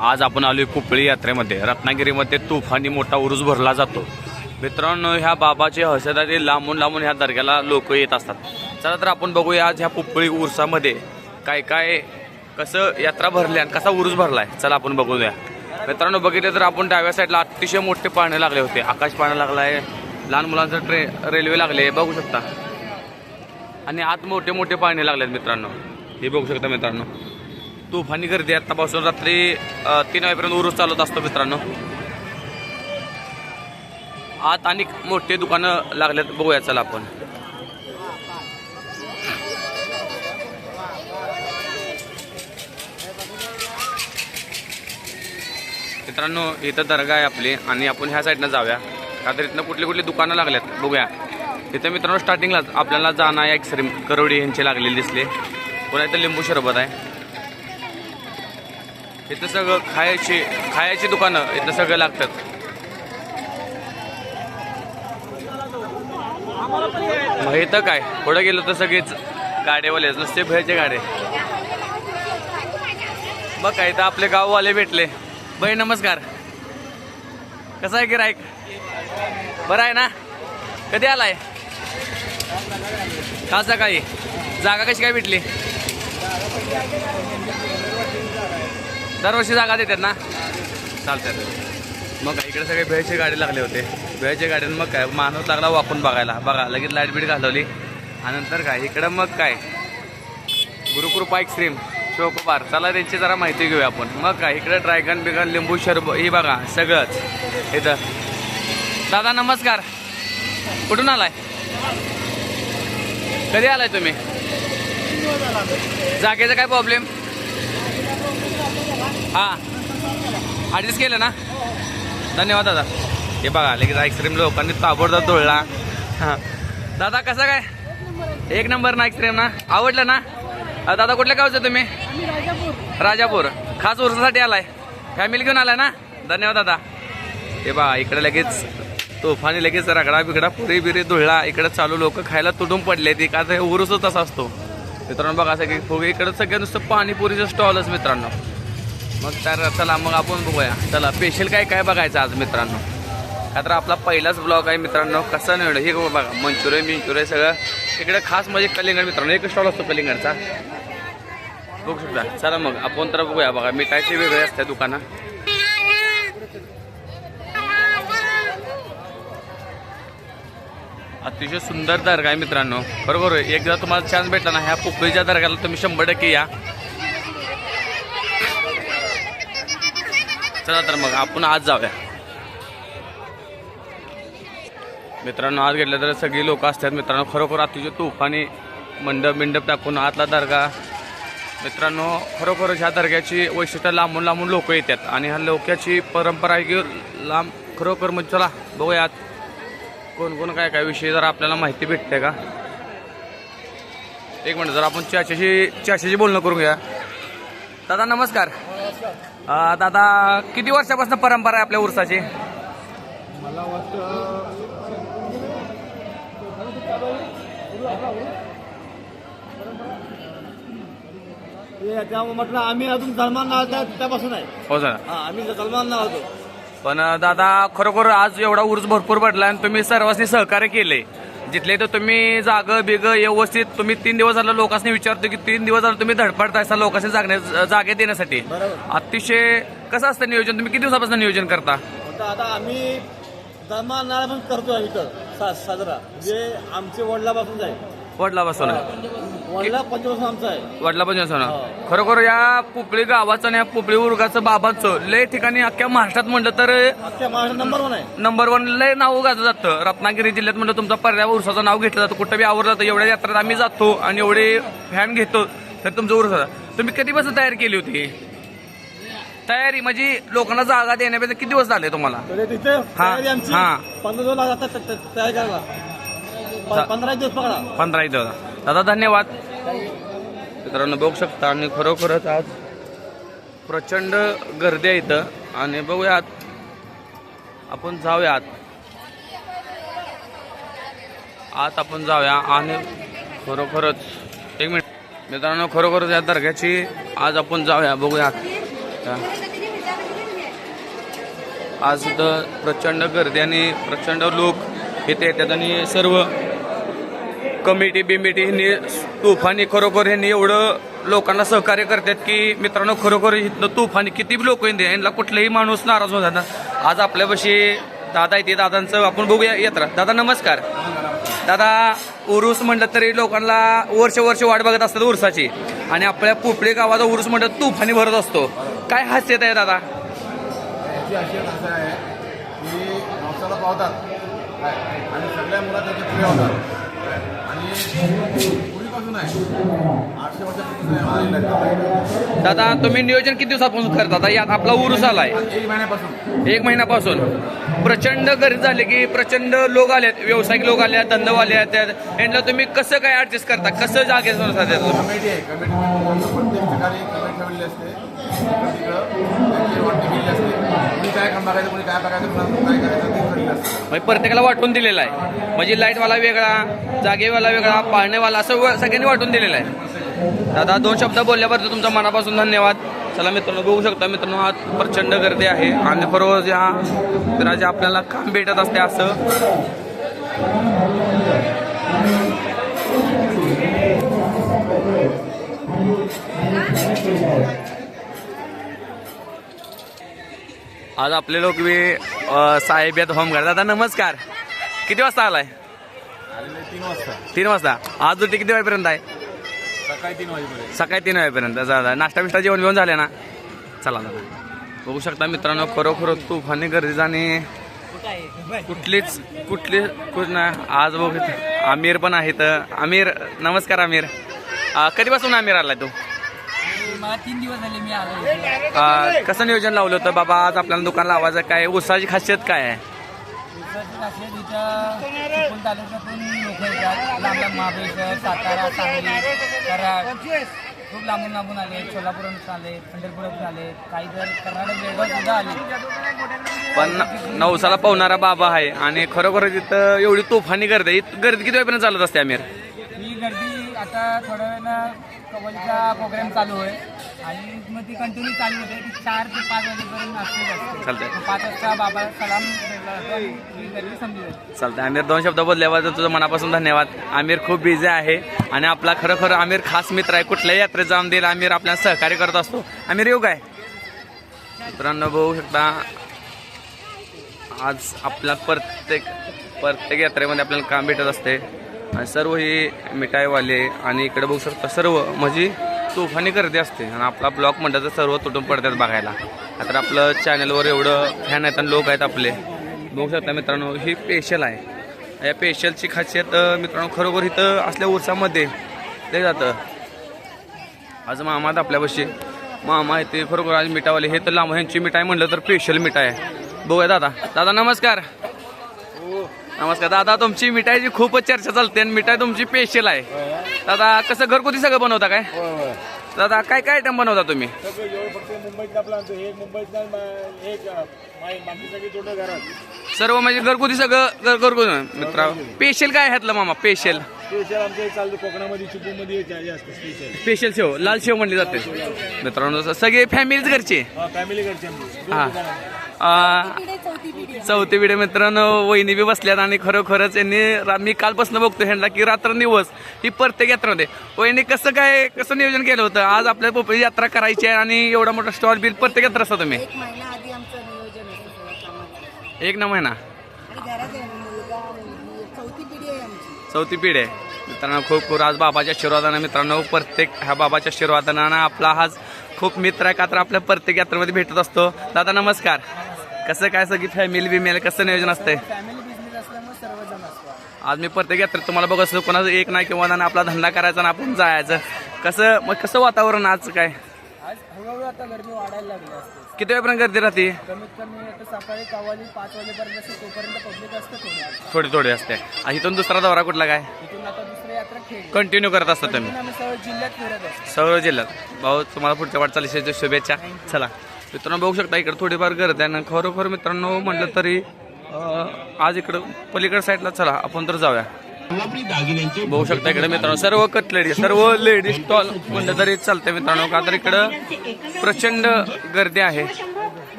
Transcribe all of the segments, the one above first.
आज आपण आलोय कुपळी यात्रेमध्ये. रत्नागिरीमध्ये तुफानी मोठा उरूस भरला जातो. मित्रांनो ह्या बाबाचे हसदारी लांबून लांबून ह्या दर्ग्याला लोक येत असतात. चला तर आपण बघूया आज ह्या पुपळी उरसामध्ये काय काय कसं यात्रा भरली आणि कसा उरूस भरलाय. चला आपण बघूया. मित्रांनो बघितलं तर आपण डाव्या साईडला अतिशय मोठे पाळणे लागले होते. आकाश पाळणं लागलाय लहान मुलांचं ट्रे रेल्वे लागले बघू शकता. आणि आत मोठे मोठे पाळणे आहेत मित्रांनो. हे बघू शकता मित्रांनो. तुफानी गर्दी आहे. रात्री तीन वाजेपर्यंत उरूस चालत असतो मित्रांनो. आत आणि मोठे दुकानं लागलेत बघूया चला आपण. मित्रांनो इथं दर्गा आहे आपली आणि आपण ह्या साईडनं जाऊया. का तर इथनं कुठली कुठली दुकानं लागल्यात. बघूया. इथं मित्रांनो स्टार्टिंगलाच आपल्याला जाणं आहे एक्सरीम करवडी यांची लागलेली दिसले. पुन्हा इथं लिंबू सरबत आहे. इथं सगळं खायची खायची दुकानं इथं सगळं लागतात. मग इथं काय? पुढं गेलं तर सगळेच गाड्यावाले नुसते भ्यायचे गाडे. मग काय इथं आपले गाववाले भेटले. बाई नमस्कार. कसं आहे गिराईक? बरं आहे ना? कधी आलाय? का सकाळी. जागा कशी काय भेटली? दरवर्षी जागा देतात ना? चालतात मग इकडे सगळे भेळचे गाडी लागले होते. भेळचे गाडीनं मग काय? माणूस लागला वाकून बघायला. बघा लगेच लाइट बीट घालवली. आणि नंतर काय? इकडं मग काय? गुरुकृपा एक्स्ट्रीम चोकोबार चला त्यांची जरा माहिती घेऊया आपण. मग काय? इकडे ड्रॅगन बिगन लिंबू शरब ही बघा सगळंच. इथं. दादा नमस्कार. कुठून आलाय? कधी आलाय तुम्ही? जागेचा काय प्रॉब्लेम हा. ॲडजस्ट केलं ना? धन्यवाद दादा. हे बघा लगेच आईस्क्रीम लोकांनी ताबडतोब तोडला हा. दादा कसं काय? एक नंबर ना आईस्क्रीम ना? आवडलं ना? दादा कुठल्या गावचं तुम्ही? राजापूर. खास उर्सासाठी आलाय. फॅमिली घेऊन आलाय ना? धन्यवाद दादा. हे बा इकडे लगेच तोफानी लगेच रगडा बिगडा पुरी बिरी धुळला. इकडे चालू लोक खायला तुटून पडले ती का तर उरूसच तसा असतो मित्रांनो बघा सगळे फुगे इकडे सगळं नुसतं पाणीपुरीचं स्टॉलच मित्रांनो. मग तर चला मग आपण बघूया. चला स्पेशल काय काय बघायचं आज मित्रांनो? का तर आपला पहिलाच ब्लॉग आहे मित्रांनो. कसा निवड हे बघा मंचुरियन मिंचुरियन सगळं. इकडे खास म्हणजे कलिंगड मित्रांनो एक स्टॉल असतो कलिंगडचा. बघू शकता. चला मग आपण तर बघूया बघा मिठाईचे वेगळे असते दुकाना. अतिशय सुंदर दर्गा आहे मित्रांनो. बरोबर आहे. एकदा तुम्हाला चान्स भेटला ना ह्या पोखरीच्या दर्ग्याला तुम्ही शंभर टक्के या. चला तर मग आपण आज जाऊया. मित्रांनो आज घेतलं तर सगळी लोक असतात मित्रांनो. खरोखर अतिशय तुफानी मंडप बिंडप टाकून आतला दर्गा. मित्रांनो खरोखर ह्या दर्ग्याची वैशिष्ट्य लांबून लांबून लोक येतात. आणि ह्या लोक्याची परंपरा आहे की लांब खरोखर म्हणजे चला बघूयात. कोण कोण काय काय विषय जर आपल्याला माहिती भेटते का? एक मिनिट जर आपण चाच्याशी चाच्याशी बोलणं करून घ्या दादा नमस्कार. अं, दादा किती वर्षापासून परंपरा आहे आपल्या उरसाची? मला वाटतं त्या म्हटलं आम्ही अजून सलमान नाव त्या- त्यापासून आहे. हो सर. हा आम्ही सलमान नाव होतो. पण अं, दादा खरोखर आज एवढा उर्स भरपूर पडला आणि तुम्ही सर्वांनी सहकार्य केले. जिथले तर तुम्ही जाग बिग व्यवस्थित तुम्ही तीन दिवस झालं लोकांनी विचारतो की तीन दिवस झालं तुम्ही धडपडताय सा लोकांनी जागण्या जागे देण्यासाठी. अतिशय कसं असतं नियोजन? तुम्ही किती दिवसापासून नियोजन करता? आता आता आम्ही नाव पण करतो इथं साजरा. जे आमचे वडिलापासून वडिला आमचं आहे. वडलापासून. हो. खरोखर या पुपळी गावाचं आणि या पुपळी उर्गाचं बाबांचं लय ठिकाणी अख्ख्या महाराष्ट्रात म्हणलं तर नंबर वन आहे. नंबर वन लय नाव गाजलं जातं. रत्नागिरी जिल्ह्यात म्हणलं तुमचं पर्याय उरसाचं नाव घेतलं जातं. कुठं बी आवडलं जातं. एवढ्या यात्रेत आम्ही जातो आणि एवढे फॅन घेतो. तर तुमचं उरसाचं तुम्ही कधीपासून तयारी केली होती? तयारी म्हणजे लोकांना जागा देण्यापेक्षा किती दिवस झाले तुम्हाला? हा. पंधरा दिवस पकडा. पंधरा दिवस. इथं दादा धन्यवाद. मित्रांनो बघू शकता आणि खरोखरच आज प्रचंड गर्दी आहे इथं. आणि बघूयात आपण जाऊयात. आत आपण जाऊया आणि खरोखरच एक मिनिट. मित्रांनो खरोखरच या दर्ग्याची आज आपण जाऊया बघूया आज इथं प्रचंड गर्दी आणि प्रचंड लोक इथे येतात आणि सर्व कमिटी बिमिटी ह्यांनी तुफानी खरोखर ह्यांनी एवढं लोकांना सहकार्य करतात की मित्रांनो खरोखर इथनं तुफानी किती लोक यांना कुठलाही माणूस नाराज होतात ना आज आपल्यापाशी दादा येते दादांचं आपण बघूया यात्रा दादा नमस्कार. दादा उरूस म्हटलं तरी लोकांना वर्ष वर्ष वाट बघत असतात उरसाची आणि आपल्या पोपळे गावाचा उरूस म्हटलं तुफानी भरत असतो. काय हास्यत आहे दादा? पावतात. आणि सगळ्या मुला होतात. दादा तुम्ही नियोजन किती दिवसापासून करता? आता यात आपला उरूस आलाय. एक महिन्यापासून. एक महिन्यापासून प्रचंड गर्दी झाली की प्रचंड लोक आलेत व्यावसायिक लोक आले आहेत धंदेवाले आहेत यांना तुम्ही कसं काय ऍडजस्ट करता? कसं जागे असते. त्यांची काय काम बघायचं काय बघायचं काय करायचं म्हणजे प्रत्येकाला वाटून दिलेला आहे. म्हणजे लाईटवाला वेगळा जागेवाला वेगळा पाळणेवाला असं व- सगळ्यांनी वाटून दिलेलं आहे. दादा दोन शब्द बोलल्याबद्दल तुमच्या मनापासून धन्यवाद. चला मित्रांनो बघू शकता मित्रांनो आज प्रचंड गर्दी आहे. आणि बरोबर या मित्राचे आपल्याला काम भेटत असते असं. आज आपले लोक बी अ, साहेब आहेत होमगार्ड. दादा नमस्कार. किती वाजता आलाय? तीन वाजता. तीन वाजता आज ड्युटी किती वाजेपर्यंत आहे? सकाळी तीन वाजेपर्यंत. सकाळी तीन वाजेपर्यंत जा. नाश्ता बिष्टा जेवण बिवण झाले ना? चला दादा. बघू शकता मित्रांनो खरोखर तुफानी गर्दीचा आणि कुठलीच कुठली कुठ ना आज बघू आमिर पण आहेत आमिर नमस्कार आमिर. कधीपासून आमिर आलाय तू? मला तीन दिवस झाले मी आलो कसं नियोजन लावलं होतं बाबा? आज आपल्याला दुकान लावायचं काय? उसाची खासियत काय आहे? चिपळूण तालुक्यातून लोक येतात. लांब लांब महाबळेश्वर सातारा सांगली कराड. खूप लांबून लांबून आले. सोलापूरहून आले आले. काही तर कर्नाटक बेळगाव सुद्धा आले. पण नवसाला पावणारा बाबा आहे आणि खरोखर तिथं एवढी तुफानी गर्दी आहे. गर्दी किती वेळपर्यंत चालत असते आमिर? ही गर्दी आता थोड्या वेळानं कबड्डीचा प्रोग्राम चालू आहे आणि मग ती कंटिन्यू चालू होते. ती चार ते पाच वाजेपर्यंत असते. चालतंय. पाच वाजता बाबा सलाम भेटला जातो आणि ही गर्दी संपली जाते चालतंय. आमिर दोन शब्द बोलल्याबद्दल तुझं मनापासून धन्यवाद. आमिर खूप बिझी आहे आणि आपला खरोखर आमिर खास मित्र आहे. कुठल्याही यात्रेत जाऊन देईल आमिर आपल्याला सहकार्य करत असतो. आमिर येऊ काय? मित्रांनो बघू शकता. आज आपल्या प्रत्येक प्रत्येक यात्रेमध्ये आपल्याला काम भेटत असते. आणि सर्व ही मिठाईवाले आणि इकडे बघू शकता सर्व म्हणजे तोफानी गर्दी असते. आणि आपला ब्लॉक म्हणतात तर सर्व तुटून पडतात बघायला. आता आपलं चॅनलवर एवढं फॅन आहेत आणि लोक आहेत आपले. बघू शकता मित्रांनो ही पेशल आहे. या पेशलची खासियत मित्रांनो खरोखर इथं असल्या उरसामध्ये ते जातं. आज मामा आहेत आपल्यापाशी मामा येते खरोखर आज मिठावाले हे तर लांब ह्यांची मिठाई म्हटलं तर स्पेशल मिठाई आहे. बघूया दादा. दादा नमस्कार. हो. नमस्कार दादा तुमची मिठाईची खूपच चर्चा चालते आणि मिठाई तुमची स्पेशल आहे. दादा कसं घरगुती सगळं बनवता काय? दादा काय काय आयटम बनवता तुम्ही? सर्व म्हणजे घरगुती सगळं घर- घरगुती मित्रा स्पेशल काय ह्यातलं मामा? स्पेशल स्पेशल आमचं चालतं कोकणामध्ये चिपळूणमध्ये स्पेशल शेव लाल शेव म्हणली जाते. मित्रांनो सगळे फॅमिलीच घरचे? हा फॅमिली दोन हा. चौथी पिढी मित्रांनो वहिनी बी बसल्यात आणि खरोखरच यांनी मी कालपासून बघतो ह्यांना की रात्र दिवस ही प्रत्येक यात्रामध्ये वहिनी कसं काय कसं नियोजन केलं होतं? आज आपल्या पोपळी यात्रा करायची आहे आणि एवढा मोठा स्टॉल बिल प्रत्येक यात्रा असता तुम्ही? एक ना महिना? चौथी पिढी आहे मित्रांनो खूप खूप आज बाबाच्या आशीर्वादानं मित्रांनो प्रत्येक ह्या बाबाच्या आशीर्वादानं आपला हाच खूप मित्र आहे का तर आपल्या प्रत्येक यात्रेमध्ये भेटत असतो. दादा नमस्कार. कसं काय सगळी फॅमिली बिमेल कसं नियोजन असतंय? फॅमिली बिझनेस असल्यामुळे सर्वजण असतो. आज मी प्रत्येक यात्रेत तुम्हाला बघत असतो कोणाचं एक नाही किंवा नाही आपला धंदा करायचा आणि आपण जायचं. कसं मग कसं वातावरण आज काय? आज हळूहळू आता गर्दी वाढायला लागली असते. किती वेळपर्यंत गर्दी राहते? कमीत कमी आता सकाळी कवाली पाच वाजेपर्यंत असते तोपर्यंत पब्लिक असतं थोडी. थोडी थोडी असते. आणि इथून दुसरा दौरा कुठला काय? इथून आता दुसरी यात्रा खेळ कंटिन्यू करत असता तुम्ही. आम्ही सर्व जिल्ह्यात फिरत असतो. सर्व जिल्ह्यात. भाऊ तुम्हाला पुढच्या वाटचालीच्या शुभेच्छा. चला. मित्रांनो बघू शकता इकडे थोडीफार गर्दी आहे आणि खरोखर मित्रांनो म्हटलं तरी आज इकडं पलीकडे साईडला चला आपण तर जाऊया. बघू शकता इकडे मित्रांनो सर्व कटलेडी सर्व लेडीज स्टॉल म्हणलं तरी चालतंय मित्रांनो का तर इकडं प्रचंड गर्दी आहे.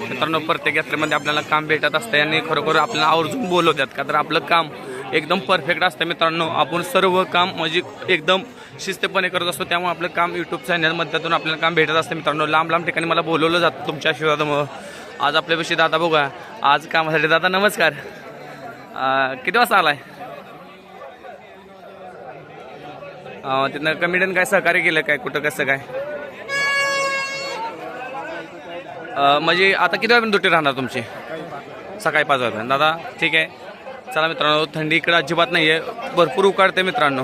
मित्रांनो प्रत्येक यात्रेमध्ये आपल्याला काम भेटत असते आणि खरोखर आपल्याला आवर्जून बोलवतात का तर आपलं काम एकदम परफेक्ट असतं मित्रांनो. आपण सर्व काम म्हणजे एकदम शिस्तपणे करत असतो. त्यामुळे आपलं काम यूट्यूब चॅनल मध्यातून आपल्याला काम भेटत असतं मित्रांनो. लांब लांब ठिकाणी मला बोलवलं जातं तुमच्या आशीर्वादामुळं. आज आपल्याविषयी दादा बघा आज कामासाठी दादा नमस्कार. किती वाजता आलाय? तिथनं कमिटीनं काय सहकार्य केलं काय? कुठं कसं काय? म्हणजे आता किती वाजून दुटी राहणार तुमची? सकाळी पाच वाजता दादा ठीक आहे. चला मित्रांनो थंडी इकडे अजिबात नाही आहे भरपूर उकाडते मित्रांनो.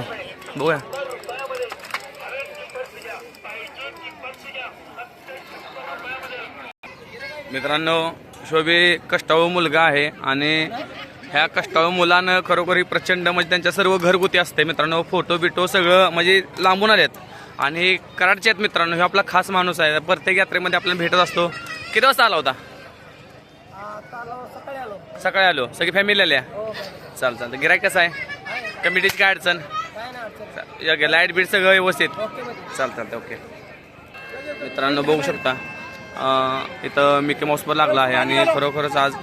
बघूया. मित्रांनो शोभे कष्टाळू मुलगा आहे आणि ह्या कष्टाळू मुलानं खरोखरी प्रचंड म्हणजे त्यांच्या सर्व घरगुती असते मित्रांनो. फोटो बिटो सगळं म्हणजे लांबून आलेत. आणि कराडचे आहेत मित्रांनो हे आपला खास माणूस आहे. प्रत्येक यात्रेमध्ये आपल्याला भेटत असतो. किती वाजता आला होता? सकाळी आलो. सगळी फॅमिली आल्या. हो चाल चालतं गिरायक कसं आहे? कमिटीची काय अडचण? चाल- लाइट बीट सगळं व्यवस्थित. चाल चालतं ओके. मित्रांनो बघू शकता. इथं मिकी माऊस पण लागला आहे आणि खरोखरच आज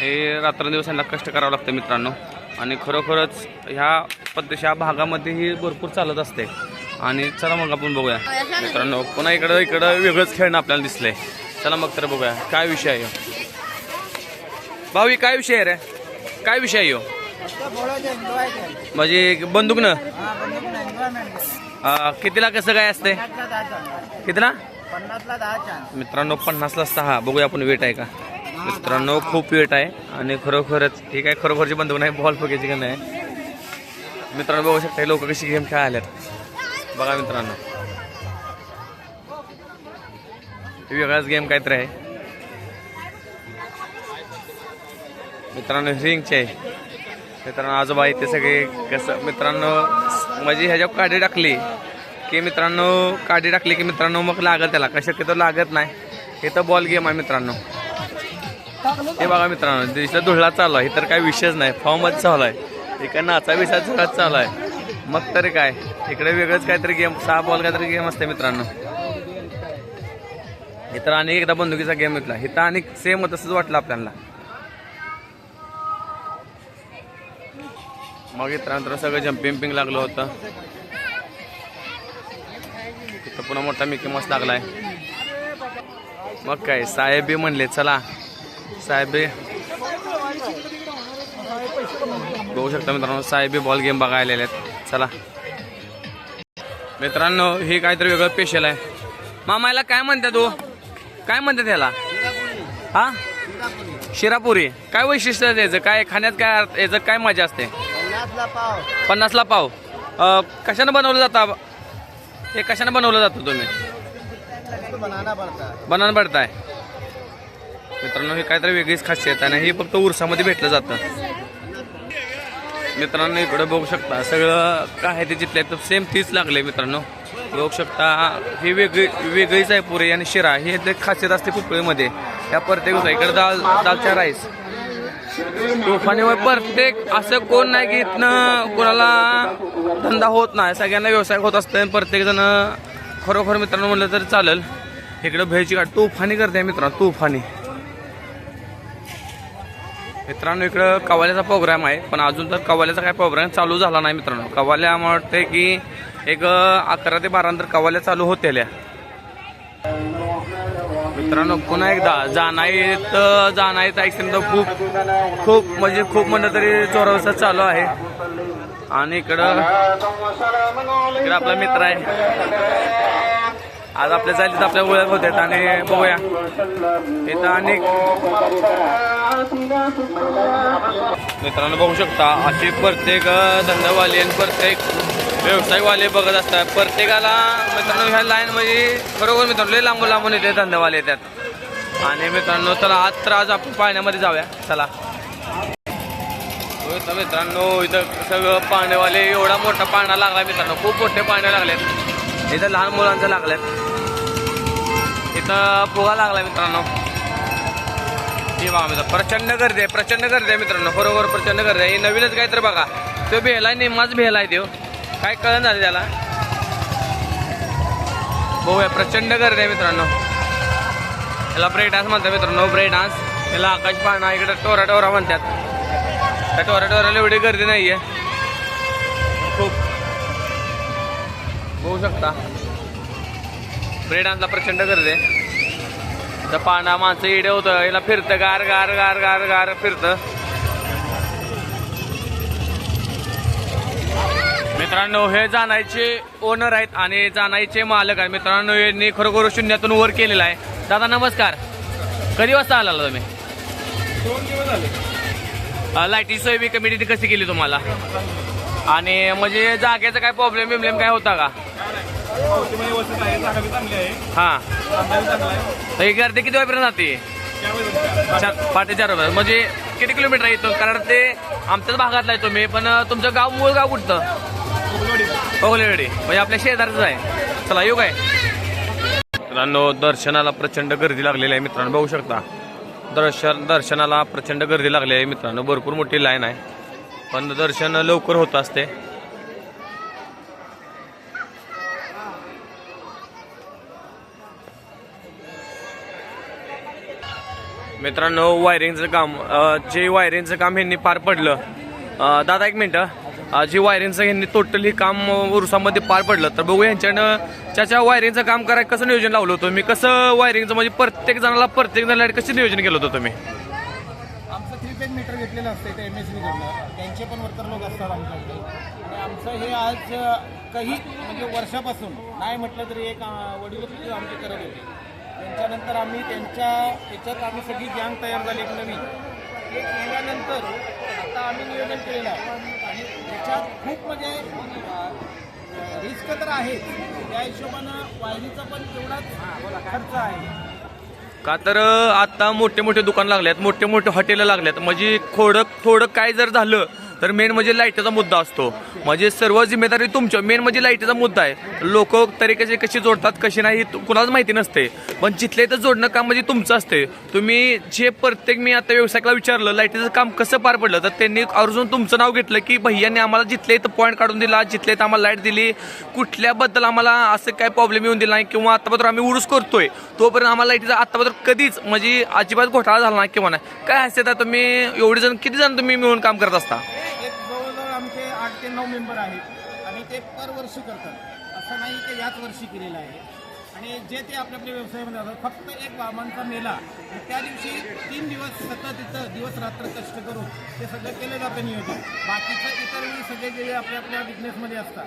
हे रात्रंदिवस यांना कष्ट करावं लागतं मित्रांनो. आणि खरोखरच ह्या पद्धती ह्या भागामध्ये ही भरपूर चालत असते. आणि चला मग आपण बघूया. मित्रांनो पुन्हा इकडं इकडं वेगळंच खेळणं आपल्याला दिसलंय. चला मग तर बघूया. काय विषय आहे ह्यो? भाऊ काय विषय आहे रे? काय विषय आहे ह्यो? म्हणजे बंदूकनं किती कितीला कसं काय असते कितीला? पन्नासला दहा चान्स मित्रांनो पन्नासला सहा. बघूया आपण वेट आहे का? मित्रांनो खूप वेट आहे आणि खरोखरच ठीक काय खरोखरची बंदूक नाही बॉल फुग्याची का नाही मित्रांनो बघू शकता लोक कशी गेम खेळाल्यात बघा मित्रांनो. वेगळाच गेम काहीतरी आहे. मित्रांनो रिंगचे आहे मित्रांनो आजोबा इथे सगळे कसं मित्रांनो म्हणजे ह्याच्यावर काढी टाकली की मित्रांनो काढी टाकली की मित्रांनो मग लागत त्याला. का शक्यतो लागत नाही. हे तर बॉल गेम आहे मित्रांनो. हे बघा मित्रांनो दिसला धुळला चालू आहे. हे तर काय विषयच नाही. फॉर्मच चालू आहे. इकडे नाचा विषय चालू आहे. मग तरी काय? इकडे वेगळंच काहीतरी गेम सहा बॉल काहीतरी गेम असते मित्रांनो. इतर आणि एकदा बंदुकीचा गेम घेतला तर आणि सेम तसंच वाटलं आपल्याला. मग इतरांतर सगळं जम्पिंग पिंग लागलं होतं. तिथं पुन्हा मोठा मिकी मस्त लागलाय. मग काय साहेबी म्हणले चला. साहेबी. बघू शकता मित्रांनो साहेबी बॉल गेम बघायला आहेत. चला. मित्रांनो हे काहीतरी वेगळं स्पेशल आहे. मामायला काय म्हणते तू? काय म्हणते त्याला हा? शिरापुरी. काय वैशिष्ट्य त्याचं? काय खाण्यात काय याचं काय मजा असते? पन्नासला पाव. पन्नासला पाव. अ, कशानं बनवलं जातं हे कशानं बनवलं जातं तुम्ही? बनाना पडता. बनाना पडताय. मित्रांनो हे काहीतरी वेगळीच खासियत आहे आणि हे फक्त उरसामध्ये भेटलं जातं. मित्रांनो इकडे बघू शकता सगळं काय आहे ते जिथलं तर सेम तीच लागले मित्रांनो. बघू शकता ही वेगळी वेगळीच आहे पुरे आणि शिरा. हे ते खासियत असते कुपळीमध्ये त्या प्रत्येक इकडे दाल दालच्या राईस तुफानीवर प्रत्येक असं कोण नाही की इथनं कोणाला धंदा होत नाही. सगळ्यांना व्यवसाय होत असतं प्रत्येक जण खरोखर मित्रांनो म्हणलं तर चालेल. इकडं भयची गाठ तुफानी करते मित्रांनो तुफानी. मित्रांनो इकडं कवाल्याचा प्रोग्राम आहे पण अजून तर कवाल्याचा काय प्रोग्राम चालू झाला नाही मित्रांनो. कवाल्या म्हणते की एक अकरा ते बारा नंतर कवाल्या चालू होतेल्या. मित्रांनो पुन्हा एकदा जाणायत जाणाईत ऐकून तर खूप खूप म्हणजे खूप म्हणलं तरी चोरावसा चालू आहे. आणि इकडं इकडं आपला मित्र आहे. आज आपल्या जायला आपल्या ओळख होते आणि बघूया. इथं अनेक मित्रांनो बघू शकता असे प्रत्येक धंदावाले आणि प्रत्येक व्यवसायवाले बघत असतात. प्रत्येकाला मित्रांनो ह्या लाईन मध्ये खरोखर मित्रांनो लय लांबून लांबून येते धंदावाले येतात. आणि मित्रांनो चला आज तर आज आपण पाण्यामध्ये जाऊया. चला. मित्रांनो इथं सगळं पाण्यावाले एवढा मोठा पाळणा लागला मित्रांनो. खूप मोठे पाळणे लागलेत. इथं लहान मुलांचं लागल्यात इथं फुगा लागला मित्रांनो. हे बघा मित्र प्रचंड गर्दी आहे प्रचंड गर्दी आहे मित्रांनो. बरोबर प्रचंड गर्दी आहे. हे नवीनच काय तर बघा. तो भेलाय निम्माच आहे देव काय कळण झालं त्याला? बघूया प्रचंड गर्दी आहे मित्रांनो. याला ब्रेक डान्स म्हणतात मित्रांनो ब्रेक डान्स याला आकाश पाळणा इकडे टोरा टोरा म्हणतात. त्या टोरा टोराला एवढी गर्दी नाही आहे खूप. बघू शकता. ब्रेक डान्सला प्रचंड गर्दी. आहे तर पाळणा माणसं इडे होतं. याला फिरतं गार गार गार गार गार फिरतं. मित्रांनो हे जाणायचे ओनर आहेत आणि जाणायचे मालक आहेत. मित्रांनो यांनी खरोखर शून्यातून वर केलेला आहे. दादा नमस्कार. कधी वाजता आला तुम्ही? लाईटी सोय बी कमिटीने कशी केली तुम्हाला? आणि म्हणजे जागेचा काय प्रॉब्लेम बिब्लेम काय होता का? हा. ही गर्दी किती वेळपर्यंत जाते? पाटे चार म्हणजे किती किलोमीटर आहे इथून कारण ते आमच्याच भागातला आहे तुम्ही पण तुमचं गाव मूळ गाव कुठतं ओगलेवाडी म्हणजे आपल्या शेजारच आहे. चला येऊ काय? मित्रांनो दर्शनाला प्रचंड गर्दी लागलेली आहे. मित्रांनो बघू शकता. दर्शन दर्शनाला प्रचंड गर्दी लागली आहे. मित्रांनो भरपूर मोठी लाईन आहे. पण दर्शन लवकर होत असते. मित्रांनो वायरिंगचं काम जे वायरिंगचं काम ह्यांनी पार पडलं. दादा एक मिनटं. जे वायरिंगचं ह्यांनी टोटली काम उरुसामध्ये पार पडलं तर बघू यांच्यानं त्याच्या वायरिंगचं काम करायला कसं नियोजन लावलं होतं मी कसं वायरिंगचं म्हणजे प्रत्येक जणाला प्रत्येक जणाला कसं नियोजन केलं होतं तुम्ही? आमचं थ्री पेज मीटर घेतलेलं असतं ते एम एस बीकडनं त्यांचे पण वर्कर लोक असतात आमच्याकडे. आमचं हे आज काही म्हणजे वर्षापासून नाही म्हटलं तरी एक वडील आमचे करत होते. त्यांच्यानंतर आम्ही त्यांच्या याच्यात आम्ही सगळी गँग तयार झाली एक नवीन. हे केल्यानंतर आता आम्ही नियोजन केलेलं आहे. आणि त्याच्यात खूप म्हणजे रिस्क तर आहे त्या हिशोबानं वायरीचा पण तेवढाच खर्च आहे. का तर आता मोठे मोठे दुकान लागले आहेत मोठे मोठे हॉटेल लागलेत. म्हणजे थोडं थोडं काय जर झालं तर मेन म्हणजे लाईटचा मुद्दा असतो. म्हणजे सर्व जिम्मेदारी तुमच्या मेन म्हणजे लाईटचा मुद्दा आहे. लोक तरीके कशी जोडतात कशी नाही हे कुणालाच माहिती नसते. पण जिथले तर जोडणं काम म्हणजे तुमचं असते. तुम्ही जे प्रत्येक मी आता व्यवसायाला विचारलं लाईटीचं काम कसं पार पडलं तर त्यांनी अर्जून तुमचं नाव घेतलं की भैयांनी आम्हाला जिथले इथं पॉईंट काढून दिला जिथले इथं आम्हाला लाइट दिली कुठल्याबद्दल आम्हाला असं काय प्रॉब्लेम येऊन दिला नाही किंवा आतापर्यंत आम्ही उरूस करतोय तोपर्यंत आम्हाला लाईटीचा आतापर्यंत कधीच म्हणजे अजिबात घोटाळा झाला नाही किंवा नाही. काय असते तर तुम्ही एवढे जण किती जण तुम्ही मिळून काम करत असता? ते नऊ मेंबर आहेत आणि ते पर वर्षी करतात. असं नाही की याच वर्षी केलेलं आहे. आणि जे ते आपल्या आपल्या व्यवसायामध्ये असतात फक्त एक बाबांचा मेला. त्या दिवशी तीन दिवस सतत तिथं दिवस रात्र कष्ट करून ते सगळं केलं जातं नियोजन. बाकीचं इतर वेळी सगळे जे आपल्या आपल्या बिझनेसमध्ये असतात.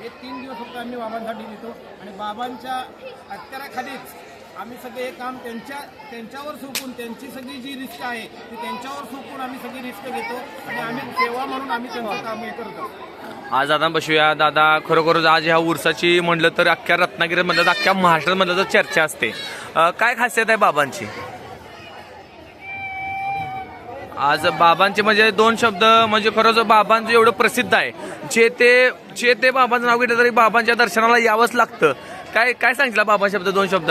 हे तीन दिवस फक्त आम्ही बाबांसाठी देतो. आणि बाबांच्या अत्याराखालीच आम्ही सगळे हे काम त्यांच्या त्यांच्यावर सोपून त्यांची सगळी जी रिस्क आहे ती त्यांच्यावर सोपून आम्ही सगळी रिस्क घेतो आणि आम्ही सेवा म्हणून आम्ही त्यांचं काम हे करतो आज दादा बसूया. दादा खरोखरच आज ह्या उरसाची म्हणलं तर अख्ख्या रत्नागिरीत म्हणलं तर अख्ख्या महाराष्ट्रात म्हणलं तर चर्चा असते. अं, काय खासियत आहे बाबांची? आज बाबांचे म्हणजे दोन शब्द म्हणजे खरंच बाबांचं एवढं प्रसिद्ध आहे. जे ते जे ते बाबांचं नाव घेतलं तरी बाबांच्या दर्शनाला यावंच लागतं. काय काय सांगितलं बाबा शब्द दोन शब्द?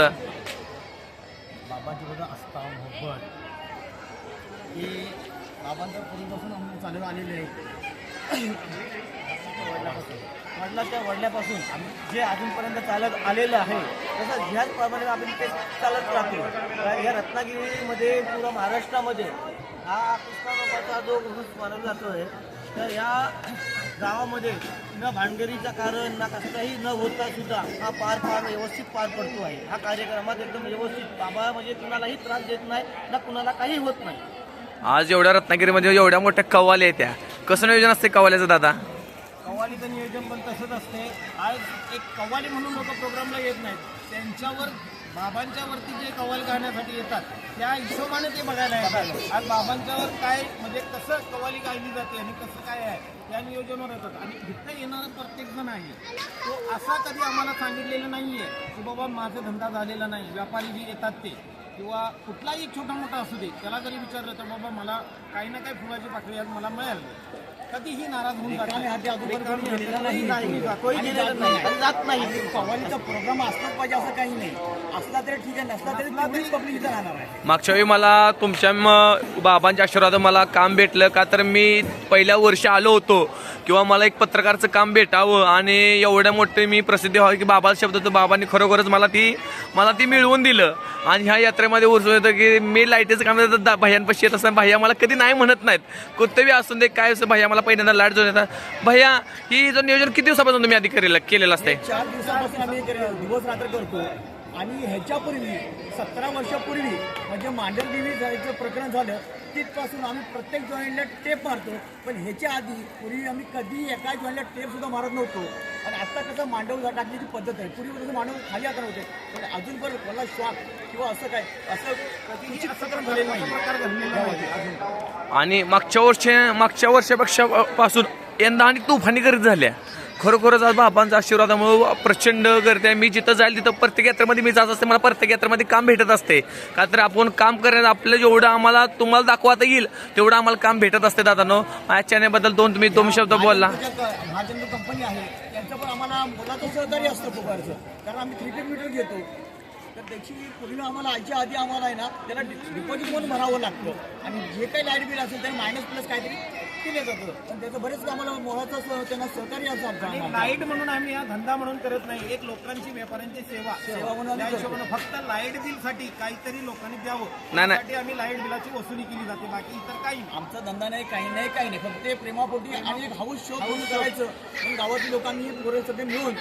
बाबांच्या पूर्वीपासून आम्ही आलेले वडिलापासून. वडिलाच्या वडल्यापासून जे अजूनपर्यंत चालत आलेलं आहे तसं ह्याचप्रमाणे आपण ते चालत राहतो या रत्नागिरीमध्ये पुरा महाराष्ट्रामध्ये हा कृष्णाबाबाचा जो उरूस मानला जातो आहे तर या गावामध्ये न भांडगरीचं कारण ना कसलाही न होता सुद्धा हा पार पार व्यवस्थित पार पडतो आहे. हा कार्यक्रमात एकदम व्यवस्थित. बाबा म्हणजे कुणालाही त्रास देत नाही ना कुणाला काही होत नाही. आज एवढ्या रत्नागिरीमध्ये एवढ्या मोठ्या कव्वाली आहेत त्या. कसं नियोजन असते कव्वाल्याचं दादा? कव्वालीचं नियोजन पण तसंच असते आज एक कव्वाली म्हणून लोक प्रोग्रामला येत नाहीत. त्यांच्यावर बाबांच्या वरती जे कव्वाल गाण्यासाठी येतात त्या हिशोबाने ते बघायला येतात. आज बाबांच्यावर काय म्हणजे कसं कव्वाली गायली जाते आणि कसं काय आहे या नियोजनावर येतात. आणि इथं येणारा प्रत्येक जण आहे. तो असा कधी आम्हाला सांगितलेलं नाही आहे की बाबा माझा धंदा झालेला नाही व्यापारी जे येतात ते. किंवा कुठलाही छोटा मोठा असू दे त्याला जरी विचारलं तर बाबा मला काही ना काही फुलाची पाकळी आज मला मिळाली. कधीही नाराज होऊन जात नाही. कव्वालीचा प्रोग्राम असलाच पाहिजे असं काही नाही. असला तरी ठीक आहे नसला तरी पब्लिक इथं राहणार आहे. मागच्या वेळी मला तुमच्या बाबांच्या आशीर्वाद मला काम भेटलं का तर मी पहिल्या वर्षी आलो होतो किंवा मला एक पत्रकारचं काम भेटावं आणि एवढ्या मोठे मी प्रसिद्धी व्हावी की बाबाला शब्द होतो बाबांनी खरोखरच मला ती मला ती मिळवून दिलं. आणि ह्या यात्रेमध्ये उरसून येतं की मी लाईटीचं काम भैयांपाशी येत असताना भैया मला कधी नाही म्हणत नाहीत. कोणतेही असून दे काय असं भैया मला मला पहिल्यांदा लाइट जोडून येतात भैया ही जो नियोजन किती दिवसापासून तुम्ही आधी केलेलं केलेलं असते चार दिवसापासून आम्ही दिवस रात्र करतो. आणि ह्याच्यापूर्वी सतरा वर्षापूर्वी म्हणजे मांडरदेवी जायचं प्रकरण झालं तिथपासून आम्ही प्रत्येक जॉईंटला टेप मारतो. पण ह्याच्या आधी पूर्वी आम्ही कधी एका जॉईंटला टेप सुद्धा मारत नव्हतो. आणि आता कसं मांडव जा- टाकण्याची पद्धत आहे. पूर्वी कसं मांडव खाली आता नव्हते पण अजून पण मला श्वास किंवा असं काय असं कधीही असं तर झालेलं नाही. आणि मागच्या वर्षी मागच्या वर्षापेक्षा पासून यंदा आणि तुफानी गर्दी झाल्या. खरोखरच आज बाबांच्या आशीर्वादामुळे प्रचंड गर्दी आहे. मी जिथं जाईल तिथं प्रत्येक यात्रेमध्ये मी जात असते. मला प्रत्येक यात्रेमध्ये काम भेटत असते. का तर आपण काम करण्यात आपलं जेवढं आम्हाला तुम्हाला दाखवता येईल तेवढं आम्हाला काम भेटत असते दादानो. माझ्या चॅनेलबद्दल दोन तुम्ही दोन शब्द बोलला. महाजन कंपनी आहे. त्यांचं पण आम्हाला मुलाचं सहकार्य असतं पुकारचं कारण आम्ही थ्री मीटर घेतो. तर त्याची पूर्ण आम्हाला आजच्या आधी आम्हाला आहे ना त्याला डिपॉझिट म्हणून भरावं लागतं. आणि जे काही लाइट बिल असेल ते मायनस प्लस काहीतरी केलं जातं. पण त्याचं बरेच आम्हाला मोहाचं त्यांना सहकार्य. लाइट म्हणून आम्ही हा धंदा म्हणून करत नाही. एक लोकांची व्यापाऱ्यांची सेवा. सेवा म्हणून आम्ही त्या हिशोबानं फक्त लाइट बिलसाठी काहीतरी लोकांनी द्यावं. त्यासाठी आम्ही लाइट बिलाची वसुली केली जाते. बाकी इतर काही नाही. आमचा धंदा नाही काही नाही काही नाही. फक्त ते प्रेमापोटी आणि एक हाऊस शो म्हणून करायचं. पण गावातील लोकांनी पोरं सगळे मिळून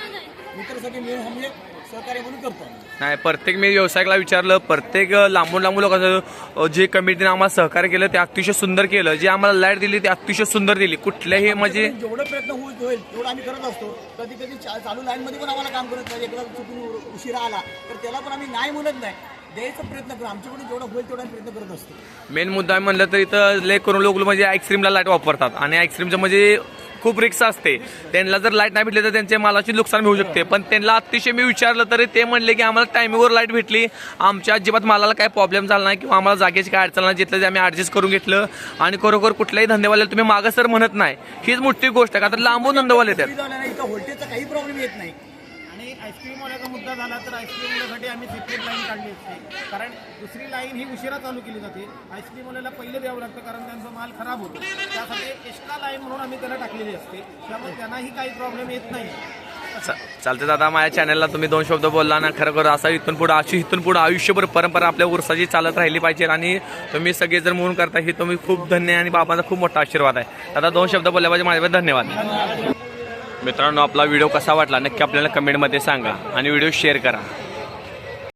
मित्र सगळे मिळून आम्ही एक सहकार्य म्हणून करतो आम्ही. नाही प्रत्येक मी व्यावसायिकला विचारलं प्रत्येक लांबून लांबून लोकांचं जे कमिटीने आम्हाला सहकार्य केलं ते अतिशय सुंदर केलं. जे आम्हाला लाइट दिली ते अतिशय सुंदर दिली. कुठल्याही म्हणजे जेवढं प्रयत्न होईल होईल. तेवढं आम्ही करत असतो. कधी कधी चा- चालू लाईन मध्ये पण आम्हाला काम करत नाही. एकदा चुकून उशिरा आला तर त्याला पण आम्ही नाही म्हणत नाही. द्यायचा प्रयत्न करू. आमच्याकडून जेवढं होईल तेवढा आम्ही प्रयत्न करत असतो. मेन मुद्दा म्हणलं तर इथं लय करून लोक म्हणजे आईस्क्रीमला लाइट वापरतात. आणि आईस्क्रीमचं म्हणजे खूप रिक्स असते. त्यांना जर लाइट नाही भेटली तर त्यांच्या मालाची नुकसान होऊ शकते. पण त्यांना अतिशय मी विचारलं तरी ते म्हणले की आम्हाला टायमिंगवर लाइट भेटली. आमच्या अजिबात मालाला काय प्रॉब्लेम झाला नाही किंवा आम्हाला जागेची काय अडचण नाही. जिथलं ते आम्ही ॲडजस्ट करून घेतलं आणि खरोखर कुठल्याही धंदेवाल्याला तुम्ही मागं सर म्हणत नाही. हीच मोठी गोष्ट आहे. का तर लांबून धंदेवाले येतात. काही प्रॉब्लेम येत नाही. आणि मुद्दा झाला तर आईस्क्रीमवाल्यासाठी आम्ही सेपरेट लाईन काढली असते. कारण दुसरी लाईन ही उशिरा चालू केली जाते. आईस्क्रीम पहिलं द्यावं लागतं कारण त्यांचा माल खराब होतो. त्यासाठी एक्स्ट्रा लाईन म्हणून आम्ही त्याला टाकलेली असते. त्यामुळे त्यांनाही काही प्रॉब्लेम येत नाही. चालते दादा माझ्या चॅनलला तुम्ही दोन शब्द बोलला ना खरं खरं असा इथून पुढे अशी इथून पुढे आयुष्यभर परंपरा आपल्या उरसाची चालत राहिली पाहिजे आणि तुम्ही सगळे जर म्हणून करता हे तुम्ही खूप धन्य आणि बाबांचा खूप मोठा आशीर्वाद आहे. दादा दोन शब्द बोलल्या पाहिजे माझ्याबद्दल धन्यवाद. मित्रांनो आपला व्हिडिओ कसा वाटला नक्की आपल्याला कमेंटमध्ये सांगा आणि व्हिडिओ शेअर करा.